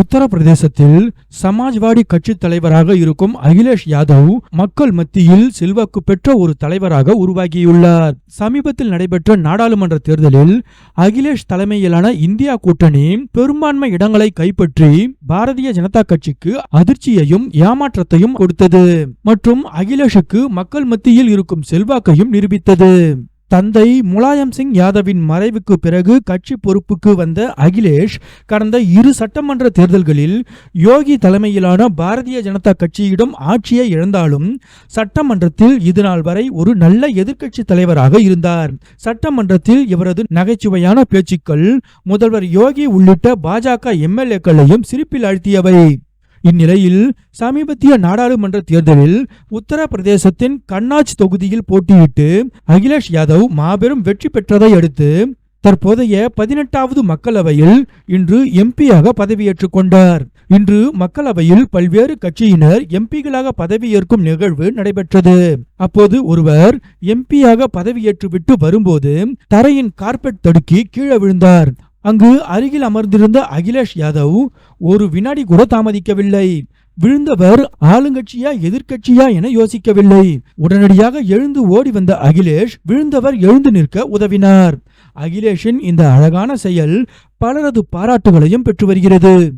உத்தரப்பிரதேசத்தில் சமாஜ்வாடி கட்சி தலைவராக இருக்கும் அகிலேஷ் யாதவ் மக்கள் மத்தியில் செல்வாக்கு பெற்ற ஒரு தலைவராக உருவாகியுள்ளார். சமீபத்தில் நடைபெற்ற நாடாளுமன்ற தேர்தலில் அகிலேஷ் தலைமையிலான இந்தியா கூட்டணி பெரும்பான்மை இடங்களை கைப்பற்றி பாரதிய ஜனதா கட்சிக்கு அதிர்ச்சியையும் ஏமாற்றத்தையும் கொடுத்தது. மற்றும் அகிலேஷுக்கு மக்கள் மத்தியில் இருக்கும் செல்வாக்கையும் நிரூபித்தது. தந்தை முலாயம் சிங் யாதவின் மறைவுக்கு பிறகு கட்சி பொறுப்புக்கு வந்த அகிலேஷ் கடந்த இரு சட்டமன்ற தேர்தல்களில் யோகி தலைமையிலான பாரதிய ஜனதா கட்சியிடம் ஆட்சியை இழந்தாலும் சட்டமன்றத்தில் இதுநாள் வரை ஒரு நல்ல எதிர்க்கட்சி தலைவராக இருந்தார். சட்டமன்றத்தில் இவரது நகைச்சுவையான பேச்சுக்கள் முதல்வர் யோகி உள்ளிட்ட பாஜக எம்எல்ஏக்களையும் சிரிப்பில் அழ்த்தியவை இந்நிலையில் சமீபத்திய நாடாளுமன்ற தேர்தலில் உத்தரப்பிரதேசத்தின் கண்ணாஜ் தொகுதியில் போட்டியிட்டு அகிலேஷ் யாதவ் மாபெரும் வெற்றி பெற்றதை அடுத்து தற்போதைய பதினெட்டாவது மக்களவையில் இன்று எம்பியாக பதவியேற்றுக் கொண்டார். இன்று மக்களவையில் பல்வேறு கட்சியினர் எம்பிகளாக பதவியேற்கும் நிகழ்வு நடைபெற்றது. அப்போது ஒருவர் எம்பியாக பதவியேற்றுவிட்டு வரும்போது தரையின் கார்பெட் தடுக்கி கீழே விழுந்தார். அங்கு அருகில் அமர்ந்திருந்த அகிலேஷ் யாதவ் ஒரு வினாடி கூட தாமதிக்கவில்லை. விழுந்தவர் ஆளுங்கட்சியா எதிர்க்கட்சியா என யோசிக்கவில்லை. உடனடியாக எழுந்து ஓடி வந்த அகிலேஷ் விழுந்தவர் எழுந்து நிற்க உதவினார். அகிலேஷின் இந்த அழகான செயல் பலரது பாராட்டுகளையும் பெற்று வருகிறது.